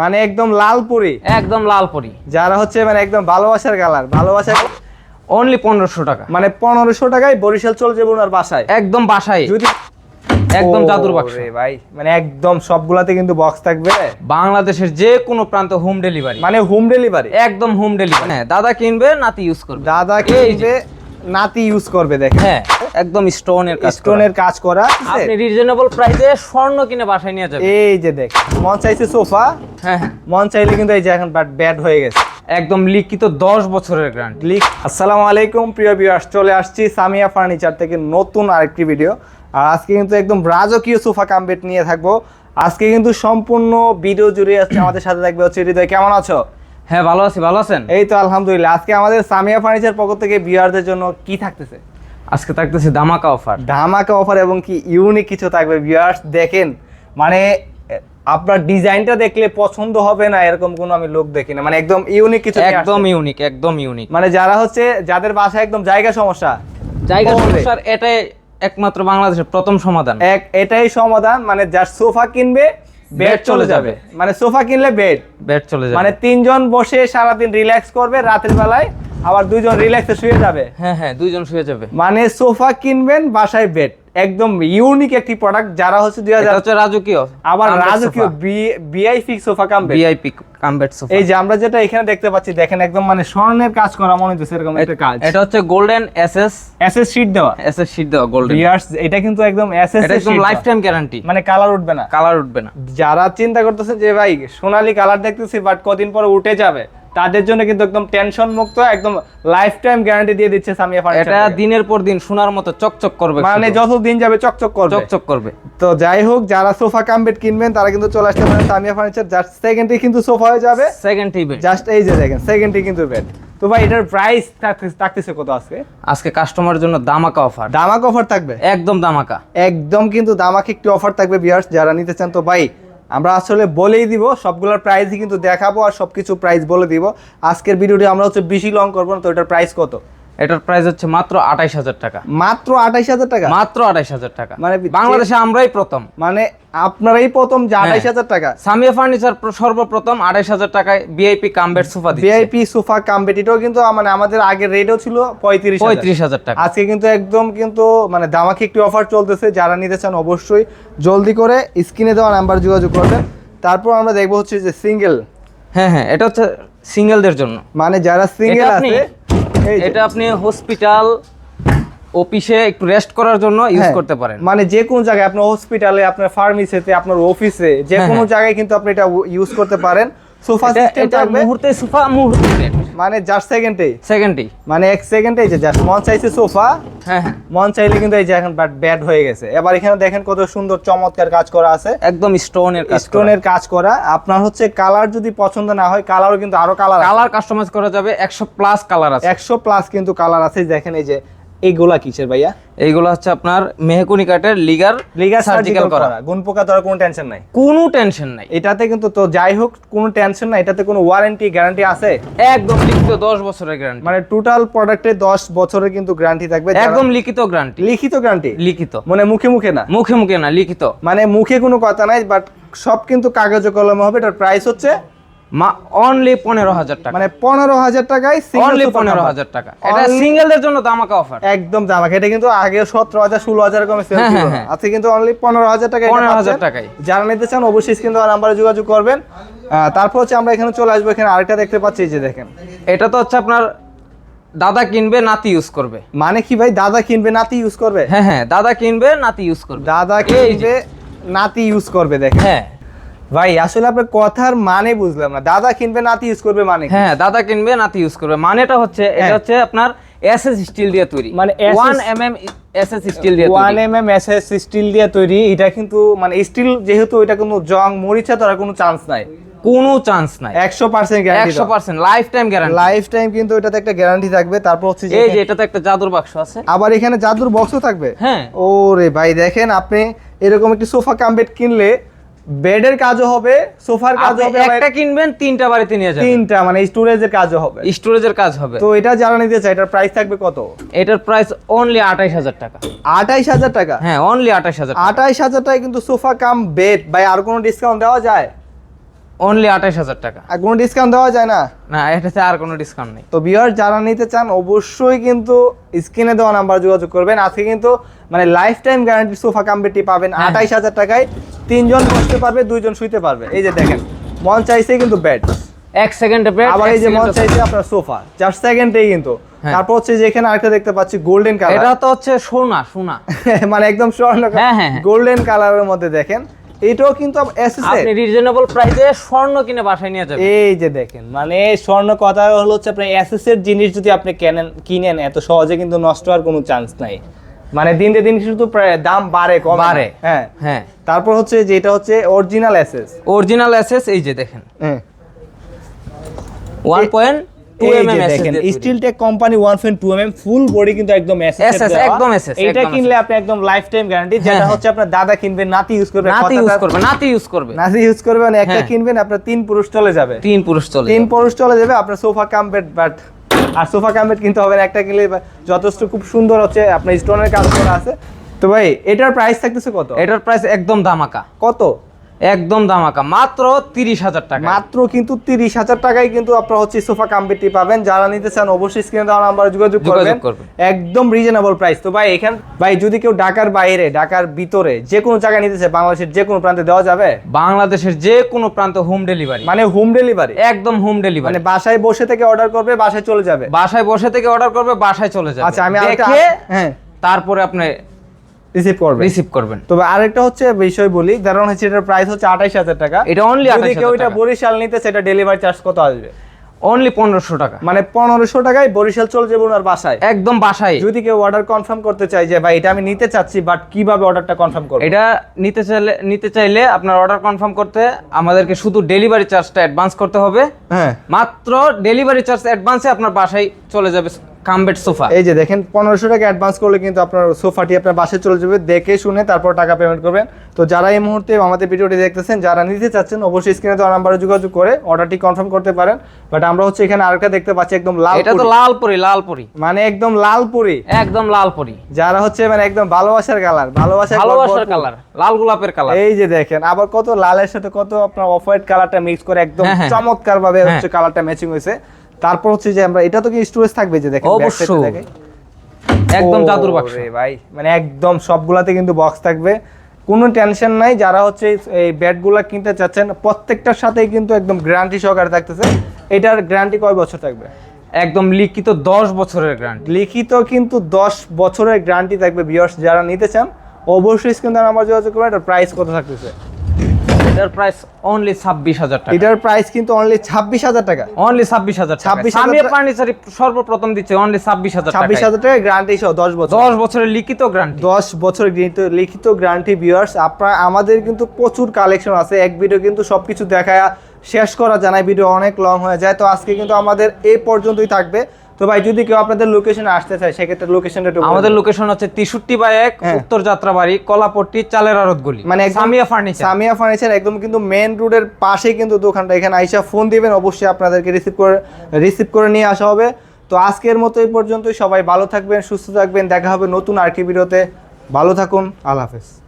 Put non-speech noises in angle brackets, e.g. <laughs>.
মানে একদম লালপুরি। একদম লালপরি। যারা হচ্ছে মানে একদম ভালোবাসার কালার ভালোবাসার অনলি পনেরোশো টাকা। মানে পনেরোশো টাকায় বরিশাল চলে যাব ওনার বাসায়। একদম বাসায়। যদি একদম জাদুর বাক্স। ভাই মানে একদম সবগুলাতে কিন্তু বক্স থাকবে। বাংলাদেশের যে কোনো প্রান্ত হোম ডেলিভারি মানে হোম ডেলিভারি একদম হোম ডেলিভারি হ্যাঁ দাদা কিনবে নাতি ইউজ করবে। দাদা এই যে। কিনবে নাতি ইউজ করবে দেখেন। হ্যাঁ একদম স্টোনের কাজ স্টোনের কাজ করা আপনি রিজনেবল প্রাইসে স্বর্ণ কিনে বাসায় নিয়ে যাবেন। এই যে দেখ মন চাইছে সোফা হ্যাঁ। মন চাইলে কিন্তু এই যে এখন বাট ব্যাড হয়ে গেছে। একদম লিখিত দশ বছরের গ্যারান্টি লিখ আসসালামু আলাইকুম প্রিয় ভিউয়ার্স চলে আসছি সামিয়া ফার্নিচার থেকে নতুন আরেকটি ভিডিও আর আজকে কিন্তু একদম রাজকীয় সোফা কামবেট নিয়ে থাকব। আজকে কিন্তু সম্পূর্ণ ভিডিও জুড়ে আসছে আমাদের সাথে থাকবে হচ্ছে হৃদয়। কেমন আছো? হ্যাঁ ভালো আছি ভালো আছেন? এই তো আলহামদুলিল্লাহ। আজকে আমাদের সামিয়া ফার্নিচার পক্ষ থেকে ভিউয়ারদের জন্য কি থাকতেছে? আজকে থাকতেছে দামাকা অফার ধামাকা অফার এবং কি ইউনিক কিছু থাকবে? ভিউয়ার্স দেখেন মানে আপনার ডিজাইনটা দেখলে পছন্দ হবে না এরকম কোনো আমি লোক দেখি না। মানে একদম ইউনিক কিছু একদম ইউনিক একদম ইউনিক মানে যারা হচ্ছে যাদের বাসায় একদম জায়গা সমস্যা জায়গা। সমস্যার এটাই একমাত্র বাংলাদেশের প্রথম সমাধান। এক এটাই সমাধান মানে যার সোফা কিনবে বেড চলে যাবে। মানে সোফা কিনলে বেড বেড চলে যাবে। মানে তিনজন বসে সারাদিন রিল্যাক্স করবে রাতের বেলায় আবার দুইজন রিল্যাক্সে শুয়ে যাবে। হ্যাঁ হ্যাঁ দুইজন শুয়ে যাবে। মানে সোফা কিনবেন বাসায় বেড একদম ইউনিক একটি প্রোডাক্ট যারা হচ্ছে দুই হাজার হচ্ছে রাজকীয়। আবার রাজকীয় VIP sofa cum bed VIP cum bed sofa এই যে আমরা যেটা এখানে দেখতে পাচ্ছি দেখেন একদম মানে স্বর্ণের কাজ করা মনে হচ্ছে এরকম একটা কাজ। এটা হচ্ছে গোল্ডেন এসএস এসএস শীট দেওয়া। এসএস শীট দেওয়া গোল্ডেন ভিউয়ার্স এটা কিন্তু একদম এসএস এটা একদম লাইফ টাইম গ্যারান্টি মানে কালার উঠবে না। কালার উঠবে না। যারা চিন্তা করতেছেন যে ভাই সোনালী কালার দেখতেছি বাট কদিন পরে উঠে যাবে। তাদের জন্য কিন্তু একদম টেনশন মুক্ত একদম লাইফ টাইম গ্যারান্টি দিয়ে দিচ্ছে সামিয়া ফার্নিচার এটা দিনের পর দিন সোনার মতো চকচক করবে মানে যত দিন যাবে চকচক করবে। চকচক করবে। তো যাই হোক যারা সোফা কাম বেড কিনবেন তারা কিন্তু চলে আসতে পারেন সামিয়া ফার্নিচার। জাস্ট সেকেন্ডে কিন্তু সোফা হয়ে যাবে। সেকেন্ড টিভি জাস্ট এই যে দেখেন সেকেন্ডে কিন্তু বেড তো ভাই এটার প্রাইস থাকতেছে কত আজকে? আজকে কাস্টমারের জন্য দামাকা অফার দামাকা অফার থাকবে? একদম দামাকা একদম কিন্তু দামাকে একটি অফার থাকবে ভিউয়ার্স যারা নিতে চান। তো ভাই আমরা আসলে বলেই দিব, সবগুলোর প্রাইসই কিন্তু দেখাবো আর সব কিছু প্রাইস বলে দিব। আজকের ভিডিওটি আমরা হচ্ছে বেশি লং করব না, তো এটার প্রাইস কত? এটার প্রাইস হচ্ছে মাত্র আঠাইশ হাজার টাকা। মাত্র আঠাইশ হাজার টাকা? মাত্র আঠাইশ হাজার টাকা। মানে বাংলাদেশে আমরাই প্রথম। মানে আপনারাই প্রথম যে আঠাইশ হাজার টাকা। সামিয়া ফার্নিচার সর্বপ্রথম আঠাইশ হাজার টাকায় VIP cum bed sofa VIP sofa কাম্পেটিটাও কিন্তু মানে আমাদের আগের রেটও ছিল পঁয়ত্রিশ পঁয়ত্রিশ হাজার টাকা। আজকে কিন্তু একদম কিন্তু মানে দামাকে একটি অফার চলতেছে। যারা নিতে চান অবশ্যই জলদি করে স্ক্রিনে দেওয়া নাম্বার যোগাযোগ করবেন। তারপর আমরা দেখব হচ্ছে যে সিঙ্গেল হ্যাঁ হ্যাঁ এটা হচ্ছে সিঙ্গেলদের জন্য। মানে যারা সিঙ্গেল আছে এটা আপনি হসপিটাল অফিসে একটু রেস্ট করার জন্য ইউজ হ্যাঁ, করতে পারেন। মানে যে কোনো জায়গায় আপনার হসপিটালে আপনার ফার্মেসিতে আপনার অফিসে যে হ্যাঁ, কোনো হ্যাঁ। জায়গায় কিন্তু আপনি এটা ইউজ করতে পারেন। সোফা সিস্টেম থাকবে। মুহূর্তে সোফা মুহূর্তে। মানে জাস্ট সেকেন্ডেই সেকেন্ডেই মানে এক সেকেন্ডেই যে জাস্ট মন চাইছে সোফা হ্যাঁ হ্যাঁ। মন চাইলে কিন্তু এই যে এখন বাট ব্যাড হয়ে গেছে। এবার এখানে দেখেন কত সুন্দর চমৎকার কাজ করা আছে। একদম স্টোনের কাজ স্টোনের কাজ করা। আপনার হচ্ছে কালার যদি পছন্দ না হয় কালারও কিন্তু আরও কালার কালার কাস্টমাইজ করা যাবে একশো প্লাস কালার আছে। একশো প্লাস কিন্তু কালার আছে। দেখেন এই যে এইগুলা কিসের ভাইয়া? এইগুলো হচ্ছে আপনার মেহকুনি কাঠের লিগার লিগার সার্জিক্যাল করা। গুণ পোকা ধরার কোনো টেনশন নাই। কোনো টেনশন নাই। এটাতে কিন্তু তো যাই হোক কোনো টেনশন নাই। এটাতে কোনো ওয়ারেন্টি গ্যারান্টি আছে? একদম লিখিত দশ বছরের গ্যারান্টি মানে টোটাল প্রোডাক্টে দশ বছরের কিন্তু গ্যারান্টি থাকবে। একদম লিখিত গ্যারান্টি লিখিত গ্যারান্টি লিখিত। মানে মুখে মুখে না? মুখে মুখে না লিখিত। মানে মুখে কোনো কথা নাই বাট সব কিন্তু কাগজে কলমে হবে। এটার প্রাইস হচ্ছে মা অনলি পনেরো হাজার টাকা। মানে পনেরো হাজার টাকায় অনলি পনেরো হাজার টাকা। এটা সিঙ্গেলদের জন্য দামাকা অফার একদম দাম। এটা কিন্তু আগে সতেরো হাজার ষোলো হাজার কমে সেল হ্যাঁ, ছিল। হ্যাঁ। হ্যাঁ। আজকে কিন্তু অনলি পনেরো হাজার টাকা 15,000 টাকায়। যারা নিতে চান অবশ্যই দেওয়া নাম্বারে যোগাযোগ করবেন। তারপর হচ্ছে আমরা এখানে চলে আসব। এখানে আরেকটা দেখতে পাচ্ছি যে দেখেন। এটা তো হচ্ছে আপনার দাদা কিনবে নাতি ইউজ করবে। মানে কি ভাই? দাদা কিনবে নাতি ইউজ করবে? হ্যাঁ হ্যাঁ দাদা কিনবে নাতি ইউজ করবে। দাদা এই যে। কিনবে নাতি ইউজ করবে দেখেন। হ্যাঁ। ভাই আসলে আপনার কথার মানে বুঝলাম না। দাদা কিনবে নাতি ইউজ করবে মানে হ্যাঁ দাদা কিনবে নাতি ইউজ করবে। মানেটা হচ্ছে এটা হ্যাঁ। হচ্ছে আপনার এসএস স্টিল দিয়ে তৈরি। মানে SS one M M SS steel দিয়ে ওয়ান তৈরি। M M S S steel দিয়ে তৈরি এটা কিন্তু মানে স্টিল যেহেতু এটা কোনো জং মরিচা ধরার কোনো চান্স নাই। কোনো চান্স নাই। একশো পার্সেন্ট গ্যারান্টি একশো percent life time guarantee life time কিন্তু এটাতে একটা গ্যারান্টি থাকবে। তারপর হচ্ছে এই যে এটাতে একটা জাদুর বাক্স আছে। আবার এখানে জাদুর বক্সও থাকবে? হ্যাঁ। ওরে ভাই দেখেন আপনি এরকম একটি সোফা কাম বেড কিনলে বেডের কাজও হবে সোফার কাজও হবে একটা কিনবেন তিনটা বাড়িতে নিয়ে যাবেন। তিনটা মানে স্টোরেজের কাজও হবে। স্টোরেজের কাজ হবে। তো এটা যারা নিতে চায় এটার প্রাইস থাকবে কত? এটার প্রাইস অনলি আঠাইশ হাজার টাকা। আঠাইশ হাজার টাকা? হ্যাঁ অনলি আঠাইশ হাজার আঠাইশ হাজার টাকা কিন্তু সোফা কাম বেড ভাই আর কোনো ডিসকাউন্ট দেওয়া যায়? অনলি আঠাশ হাজার টাকা। আর কোনো ডিসকাউন্ট দেওয়া যায় না? না এটাতে আর কোনো ডিসকাউন্ট নেই। তো বিয়ার যারা নিতে চান অবশ্যই কিন্তু স্ক্রিনে দেওয়া নাম্বার যোগাযোগ করবেন। আজকে কিন্তু মানে লাইফ টাইম গ্যারান্টি সোফা কাম্পেটি পাবেন হ্যাঁ। আঠাইশ হাজার টাকায়। তিনজন বসতে পারবে দুইজন শুইতে পারবে। এই যে দেখেন মন চাইছে কিন্তু বেড এক সেকেন্ডে বেড আবার এই যে মন চাইছে আপনার সোফা জাস্ট সেকেন্ডেই কিন্তু। হ্যাঁ। তারপর হচ্ছে যে এখানে আরেকটা দেখতে পাচ্ছি গোল্ডেন কালার এটা তো হচ্ছে সোনা সোনা। <laughs> মানে একদম স্বর্ণ হ্যাঁ, হ্যাঁ, হ্যাঁ। গোল্ডেন কালারের মধ্যে দেখেন। এটাও কিন্তু এসএসএ আপনি রিজনেবল প্রাইসে স্বর্ণ কিনে বাসায় নিয়ে যাবেন। এই যে দেখেন মানে স্বর্ণ কথা হলো হচ্ছে আপনার এসএস এর জিনিস যদি আপনি কেনেন কিনেন এত সহজে কিন্তু নষ্ট হওয়ার কোনো চান্স নাই। মানে দিন দিন শুধু প্রায় দাম বাড়ে কম বাড়ে। হ্যাঁ। হ্যাঁ। তারপর হচ্ছে যেটা হচ্ছে অরিজিনাল এসএস অরিজিনাল এসএস এই যে দেখেন। ওয়ান পয়েন্ট টু এম দেখেন steel tech company 1.2 mm full body কিন্তু একদম এসএস একদম SS, এটা কিনলে আপনি একদম লাইফ টাইম গ্যারান্টি যেটা হ্যাঁ। হচ্ছে আপনার দাদা কিনবে নাতি ইউজ করবে নাতি ইউজ করবে নাতি ইউজ করবে। নাতি ইউজ করবে মানে একটা হ্যাঁ। কিনবেন আপনার তিন পুরুষ চলে যাবে। তিন পুরুষ চলে তিন পুরুষ চলে যাবে আপনার সোফা কাম বেড বাট আর সোফা কাম কিনতে হবে না, একটা কিনলে যথেষ্ট খুব সুন্দর হচ্ছে আপনার স্টোনের কাজ করা আছে। তো ভাই এটার প্রাইস থাকতেছে কত? এটার প্রাইস একদম দামাকা কত? একদম দামাকা মাত্র তিরিশ হাজার টাকা মাত্র কিন্তু তিরিশ হাজার টাকায় কিন্তু আপনার হচ্ছে সোফা কাম বেডটি পাবেন। যারা নিতে চান অবশ্যই স্ক্রিনে দেওয়া নাম্বার যোগাযোগ করবেন। একদম রিজনেবল প্রাইস তো ভাই এখান ভাই যদি কেউ ঢাকার বাইরে ঢাকার ভিতরে যে কোনো জায়গায় নিতে চায় বাংলাদেশের যে কোনো প্রান্তে দেওয়া যাবে? বাংলাদেশের যে কোনো প্রান্ত হোম ডেলিভারি মানে হোম ডেলিভারি একদম হোম ডেলিভারি মানে বাসায় বসে থেকে অর্ডার করবে বাসায় চলে যাবে? বাসায় বসে থেকে অর্ডার করবে বাসায় চলে যাবে। আচ্ছা আমি দেখে হ্যাঁ। তারপরে আপনি রিসিভ করবে রিসিভ করবেন। তবে আরেকটা হচ্ছে বিষয় বলি কারণ হচ্ছে এটার প্রাইস হচ্ছে আঠাইশ হাজার টাকা। এটা only যদি কেউ এটা বরিশাল নিতে সেটা ডেলিভারি চার্জ কত আসবে? অনলি পনেরোশো টাকা। মানে পনেরোশো টাকায় বরিশাল চলে যাবে ওনার বাসায়। একদম বাসায়। যদি কেউ অর্ডার কনফার্ম করতে চাই যে ভাই এটা আমি নিতে চাচ্ছি বাট কীভাবে অর্ডারটা কনফার্ম করব? এটা নিতে চাইলে নিতে চাইলে আপনার অর্ডার কনফার্ম করতে আমাদেরকে শুধু ডেলিভারি চার্জটা অ্যাডভান্স করতে হবে। হ্যাঁ। মাত্র ডেলিভারি চার্জ অ্যাডভান্সে আপনার বাসায় চলে যাবে কামবেড সোফা। এই যে দেখেন পনেরোশো টাকা অ্যাডভান্স করলে কিন্তু আপনার সোফাটি আপনার বাসায় চলে যাবে দেখে শুনে তারপর টাকা পেমেন্ট করবেন। তো যারা এই মুহূর্তে আমাদের ভিডিওটি দেখতেছেন যারা নিতে চাচ্ছেন অবশ্যই স্ক্রিনে দেওয়া নাম্বারে যোগাযোগ করে অর্ডারটি কনফার্ম করতে পারেন। বাট আমরা হচ্ছে এখানে আরেকটা দেখতে পাচ্ছি একদম লাল এটা তো লালপুরি লালপুরি। মানে একদম লাল পুরি। একদম লালপুরি। যারা হচ্ছে মানে একদম ভালোবাসার কালার ভালোবাসার ভালোবাসার কালার লাল গোলাপের কালার এই যে দেখেন আবার কত লালের সাথে কত আপনার অফ হোয়াইট কালারটা মিক্স করে একদম হ্যাঁ, হ্যাঁ। চমৎকার ভাবে হ্যাঁ। হচ্ছে কালারটা ম্যাচিং হয়েছে। তারপর হচ্ছে যে আমরা এটা তো কি স্টোরেজ থাকবে যে দেখেন অবশ্যই। একদম জাদুর বাক্স। ভাই মানে একদম সবগুলাতে কিন্তু বক্স থাকবে। কোনো টেনশন নাই যারা হচ্ছে এই- ব্যাটগুলো কিনতে চাচ্ছেন প্রত্যেকটার সাথেই কিন্তু একদম গ্যারান্টি সহকারে থাকতেছে। এটার গ্যারান্টি কয় বছর থাকবে? একদম লিখিত দশ বছরের গ্যারান্টি লিখিত কিন্তু দশ বছরের গ্যারান্টি থাকবে বিয়ার্স যারা নিতে চান অবশ্যই স্ক্রিন নাম্বার যোগাযোগ করবেন এটার প্রাইস কত থাকতেছে? এটার প্রাইস অনলি ছাব্বিশ হাজার টাকা। এটার প্রাইস কিন্তু অনলি ছাব্বিশ হাজার টাকা। অনলি 26,000 ফার্নিচার সর্বপ্রথম দিচ্ছে অনলি টাকা গ্যারান্টি সহ দশ বছর দশ বছরের লিখিত গ্যারান্টি দশ বছর গৃহীত লিখিত গ্যারান্টি ভিউয়ার্স আপনার আমাদের কিন্তু প্রচুর কালেকশন আছে। এক ভিডিও কিন্তু সবকিছু দেখা শেষ করা জানায়। ভিডিও অনেক লং হয়ে যায়। তো আজকে কিন্তু আমাদের এই পর্যন্তই থাকবে। তো ভাই যদি কেউ আপনাদের লোকেশনে আসতে চায় সেক্ষেত্রে লোকেশনটা একটু আমাদের লোকেশন হচ্ছে তেষট্টি বাই এক হ্যাঁ। উত্তর যাত্রাবাড়ি কলাপট্টি চালের আড়ত গলি। মানে সামিয়া ফার্নিচার সামিয়া ফার্নিচার একদম কিন্তু মেন রোডের পাশেই কিন্তু দোকানটা। এখানে আইসা ফোন দিবেন অবশ্যই আপনাদেরকে রিসিভ করে রিসিভ করে নিয়ে আসা হবে। তো আজকের মতো এই পর্যন্তই। সবাই ভালো থাকবেন সুস্থ থাকবেন। দেখা হবে নতুন আর কি ভিডিওতে। ভালো থাকুন আল্লাহ হাফেজ।